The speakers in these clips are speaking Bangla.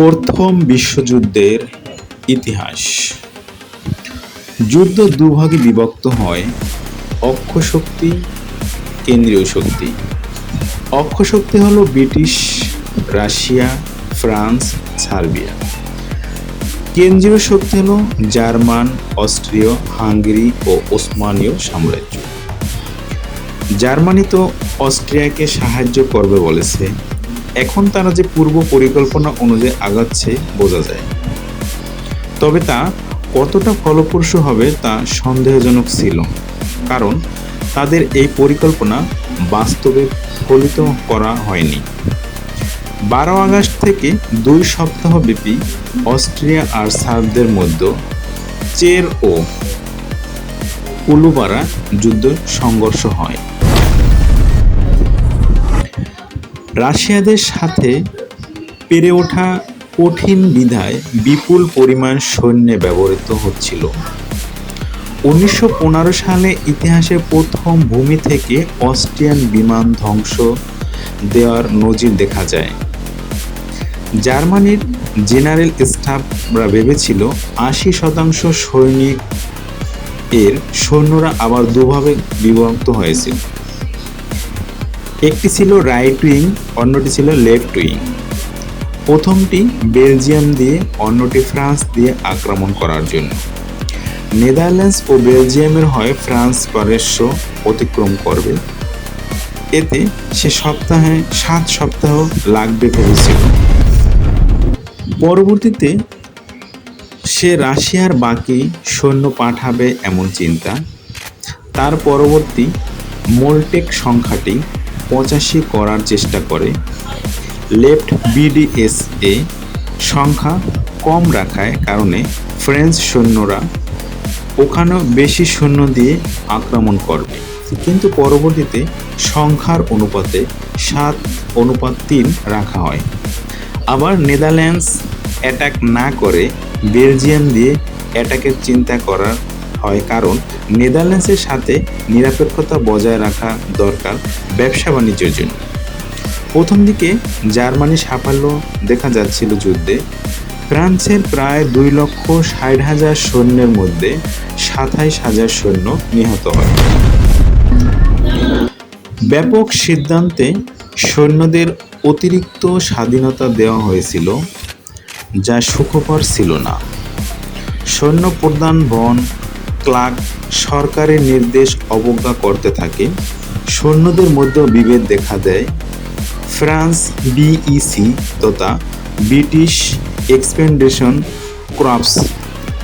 প্রথম বিশ্বযুদ্ধের ইতিহাস। যুদ্ধ দুভাগে বিভক্ত হয় অক্ষ শক্তি, কেন্দ্রীয় শক্তি। অক্ষ শক্তি হলো ব্রিটিশ, রাশিয়া, ফ্রান্স, সার্বিয়া। কেন্দ্রীয় শক্তি হলো জার্মান, অস্ট্রীয়, হাঙ্গেরি ও ওসমানীয় সাম্রাজ্য। জার্মানি তো অস্ট্রিয়াকে সাহায্য করবে বলেছে। এখন তারা যে পূর্ব পরিকল্পনা অনুযায়ী আগাচ্ছে, বোঝা যায়। তবে তা কতটা ফলপ্রসূ হবে তা সন্দেহজনক ছিল। কারণ তাদের এই পরিকল্পনা বাস্তবে ফলিত করা হয়নি। বারো আগস্ট থেকে দুই সপ্তাহ ব্যাপী অস্ট্রিয়া আর সার্বদের মধ্যে চের ও কুলুবারা যুদ্ধ সংঘর্ষ হয়। রাশিয়াদের সাথে পেরে ওঠা কঠিন বিধায় বিপুল পরিমাণ সৈন্য ব্যবহৃত হচ্ছিল। উনিশশো পনেরো সালে ইতিহাসে প্রথম ভূমি থেকে অস্ট্রিয়ান বিমান ধ্বংস দেওয়ার নজির দেখা যায়। জার্মানির জেনারেল স্টাফরা ভেবেছিল আশি শতাংশ সৈনিক এর সৈন্যরা আবার দুভাবে বিভক্ত হয়েছিল। একটি ছিল রাইট উইং অন্যটি ছিল লেফট উইং প্রথমটি বেলজিয়াম দিয়ে, অন্যটি ফ্রান্স দিয়ে আক্রমণ করার জন্য। নেদারল্যান্ডস ও বেলজিয়ামের হয়ে ফ্রান্স পারস্য অতিক্রম করবে। এতে সে সপ্তাহে সাত সপ্তাহ লাগবে ভেবেছিল পরবর্তীতে সে রাশিয়ার বাকি সৈন্য পাঠাবে এমন চিন্তা। তার পরবর্তী মোলটেক সংখ্যাটি পঁচাশি করার চেষ্টা করে। লেফট বিডিএসএ সংখ্যা কম রাখায় কারণে ফ্রেঞ্চ সৈন্যরা ওখানেও বেশি সৈন্য দিয়ে আক্রমণ করবে। কিন্তু পরবর্তীতে সংখ্যার অনুপাতে সাত, অনুপাত তিন রাখা হয়। আবার নেদারল্যান্ডস অ্যাটাক না করে বেলজিয়াম দিয়ে অ্যাটাকের চিন্তা করার হয় কারণ নেদারল্যান্ডসের সাথে নিরপেক্ষতা বজায় রাখা দরকার ব্যবসা বাণিজ্যের জন্য। প্রথম দিকে জার্মানি সাফল্য দেখা যাচ্ছিল যুদ্ধে। ফ্রান্সের প্রায় দুই লক্ষ ষাট হাজার সৈন্যের মধ্যে সাতাইশ হাজার সৈন্য নিহত হয়। ব্যাপক সিদ্ধান্তে সৈন্যদের অতিরিক্ত স্বাধীনতা দেওয়া হয়েছিল, যা সুখকর ছিল না। সৈন্য প্রদান বন ক্লার্ক সরকারের নির্দেশ অবজ্ঞা করতে থাকে। সৈন্যদের মধ্যেও বিভেদ দেখা দেয়। ফ্রান্স বিইসি তথা ব্রিটিশ এক্সপেন্ডেশন ক্রপস,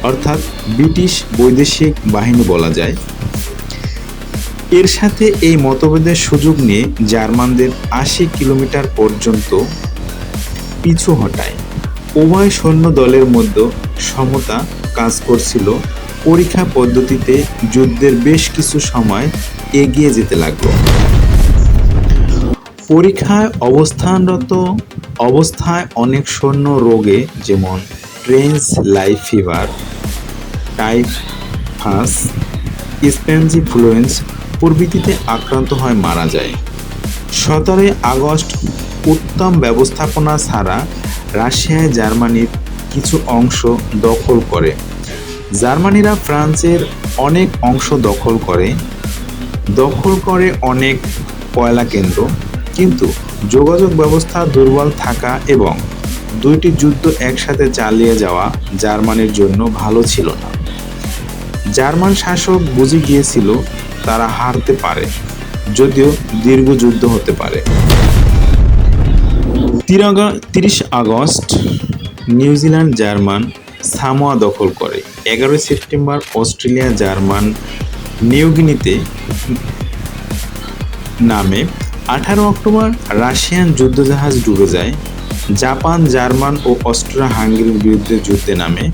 অর্থাৎ ব্রিটিশ বৈদেশিক বাহিনী বলা যায়। এর সাথে এই মতভেদের সুযোগ নিয়ে জার্মানদের আশি কিলোমিটার পর্যন্ত পিছু হটায়। উভয় সৈন্য দলের মধ্যে সমতা কাজ করছিল। পরীক্ষা পদ্ধতিতে যুদ্ধের বেশ কিছু সময় এগিয়ে যেতে লাগল। পরীক্ষায় অবস্থানরত অবস্থায় অনেক সৈন্য রোগে, যেমন trench life fever typhus Spanish influenza প্রভৃতিতে আক্রান্ত হয় মারা যায়। সতেরোই আগস্ট উত্তম ব্যবস্থাপনা ছাড়া রাশিয়ায় জার্মানির কিছু অংশ দখল করে। জার্মানিরা ফ্রান্সের অনেক অংশ দখল করে দখল করে অনেক কয়লা কেন্দ্র, কিন্তু যোগাযোগ ব্যবস্থা দুর্বল থাকা এবং দুইটি যুদ্ধ একসাথে চালিয়ে যাওয়া জার্মানির জন্য ভালো ছিল না। জার্মান শাসক বুঝে গিয়েছিল তারা হারতে পারে, যদিও দীর্ঘ যুদ্ধ হতে পারে। তিরিশ আগস্ট নিউজিল্যান্ড জার্মান সামোয়া দখল করে। এগারোই সেপ্টেম্বর অস্ট্রেলিয়া, জার্মান নিউগিনিতে নামে। আঠারো অক্টোবর রাশিয়ান যুদ্ধজাহাজ ডুবে যায়। জাপান, জার্মান ও অস্ট্রিয়া হাঙ্গেরির বিরুদ্ধে যুদ্ধে নামে।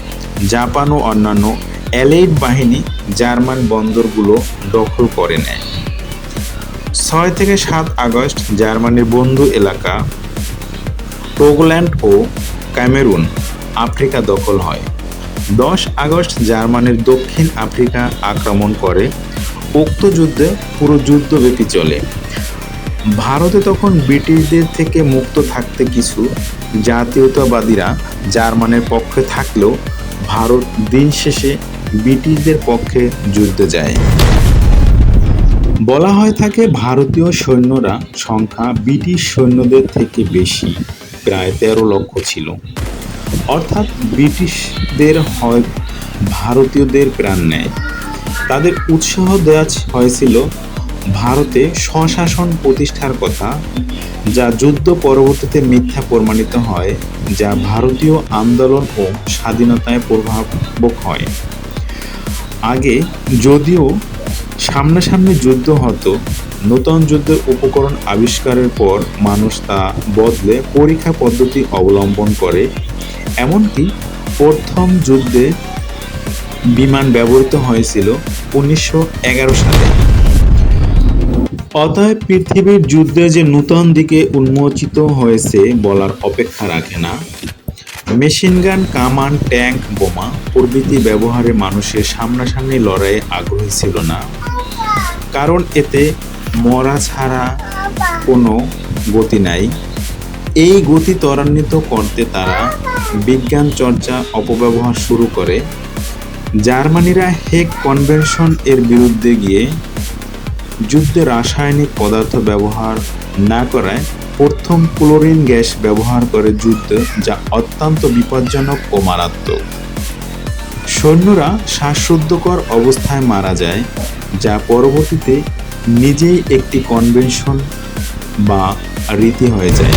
জাপান ও অন্যান্য অ্যালেইড বাহিনী জার্মান বন্দরগুলো দখল করে নেয়। ছয় থেকে সাত আগস্ট জার্মানির বন্ধু এলাকা টোগল্যান্ড ও ক্যামেরুন। আফ্রিকা দখল হয়। দশ আগস্ট জার্মানির দক্ষিণ আফ্রিকা আক্রমণ করে, উক্ত যুদ্ধে পুরো যুদ্ধব্যাপী চলে। ভারতে তখন ব্রিটিশদের থেকে মুক্ত থাকতে কিছু জাতীয়তাবাদীরা জার্মানের পক্ষে থাকলেও ভারত দিন শেষে ব্রিটিশদের পক্ষে যুদ্ধে যায়। বলা হয় থাকে ভারতীয় সৈন্যরা সংখ্যা ব্রিটিশ সৈন্যদের থেকে বেশি, প্রায় তেরো লক্ষ ছিল। অর্থাৎ ব্রিটিশদের হয় ভারতীয়দের প্রাণ নেয়। তাদের উৎসাহ দেওয়া হয়েছিল ভারতে স্বশাসন প্রতিষ্ঠার কথা, যা যুদ্ধ পরবর্তীতে মিথ্যা প্রমাণিত হয়, যা ভারতীয় আন্দোলন ও স্বাধীনতায় প্রভাবক হয়। আগে যদিও সামনাসামনি যুদ্ধ হতো, নতুন যুদ্ধের উপকরণ আবিষ্কারের পর মানুষ তা বদলে পরীক্ষা পদ্ধতি অবলম্বন করে এমনকি প্রথম যুদ্ধে বিমান ব্যবহৃত হয়েছিল উনিশশো এগারো সালে। অতএব পৃথিবীর যুদ্ধে যে নূতন দিকে উন্মোচিত হয়েছে বলার অপেক্ষা রাখে না। মেশিনগান কামান, ট্যাঙ্ক, বোমা প্রভৃতি ব্যবহারে মানুষের সামনাসামনি লড়াইয়ে আগ্রহী ছিল না। কারণ এতে মরা ছাড়া কোনো গতি নাই। এই গতি ত্বরান্বিত করতে তারা বিজ্ঞান চর্চা অপব্যবহার শুরু করে। জার্মানিরা হেগ কনভেনশন এর বিরুদ্ধে গিয়ে যুদ্ধে রাসায়নিক পদার্থ ব্যবহার না করায় প্রথম ক্লোরিন গ্যাস ব্যবহার করে যুদ্ধ, যা অত্যন্ত বিপজ্জনক ও মারাত্মক। সৈন্যরা শ্বাসরুদ্ধকর অবস্থায় মারা যায়, যা পরবর্তীতে নিজেই একটি কনভেনশন বা রীতি হয়ে যায়।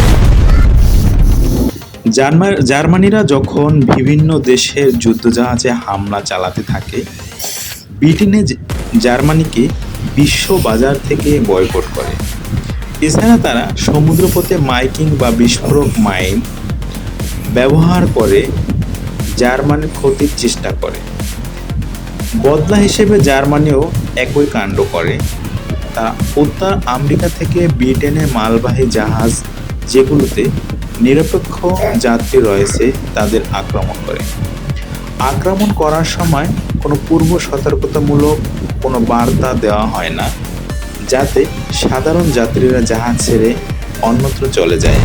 জার্মানিরা যখন বিভিন্ন দেশের যুদ্ধজাহাজে হামলা চালাতে থাকে, ব্রিটেনে জার্মানিকে বিশ্ব বাজার থেকে বয়কট করে। এছাড়া তারা সমুদ্রপথে মাইকিং বা বিস্ফোরক মাইন ব্যবহার করে জার্মানির ক্ষতির চেষ্টা করে। বদলা হিসেবে জার্মানিও একই কাণ্ড করে। তারা উত্তর আমেরিকা থেকে ব্রিটেনে মালবাহী জাহাজ যেগুলোতে নিরপেক্ষ যাত্রী রয়েছে তাদের আক্রমণ করে। আক্রমণ করার সময় কোনো পূর্ব সতর্কতামূলক কোনো বার্তা দেওয়া হয় না, যাতে সাধারণ যাত্রীরা জাহাজ ছেড়ে অন্যত্র চলে যায়।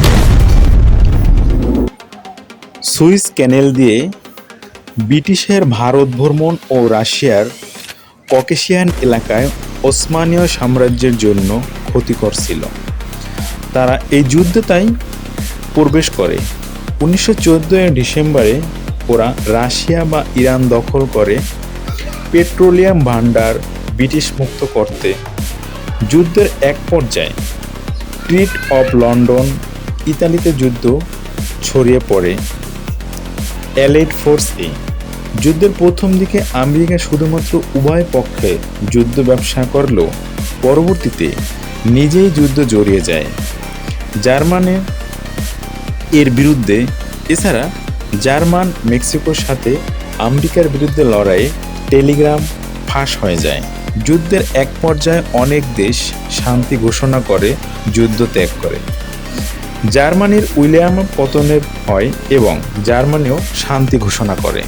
সুইস ক্যানেল দিয়ে ব্রিটিশের ভারত ভ্রমণ ও রাশিয়ার ককেশিয়ান এলাকায় ওসমানীয় সাম্রাজ্যের জন্য ক্ষতিকর ছিল। তারা এই যুদ্ধে তাই প্রবেশ করে। উনিশশো চোদ্দোয় ডিসেম্বরে ওরা রাশিয়া বা ইরান দখল করে পেট্রোলিয়াম ভান্ডার ব্রিটিশ মুক্ত করতে। যুদ্ধের এক পর্যায়ে ট্রিট অফ লন্ডন, ইতালিতে যুদ্ধ ছড়িয়ে পড়ে। অ্যালাইড ফোর্স এ যুদ্ধের প্রথম দিকে আমেরিকা শুধুমাত্র উভয় পক্ষে যুদ্ধ ব্যবসা করলেও পরবর্তীতে নিজেই যুদ্ধ জড়িয়ে যায়। জার্মানি এর বিরুদ্ধে। এছাড়া জার্মান, মেক্সিকোর সাথে আমেরিকার বিরুদ্ধে লড়াইয়ে টেলিগ্রাম ফাঁস হয়ে যায়। যুদ্ধের এক পর্যায়ে অনেক দেশ শান্তি ঘোষণা করে, যুদ্ধ ত্যাগ করে। জার্মানির উইলিয়াম পতনের হয় এবং জার্মানিও শান্তি ঘোষণা করে।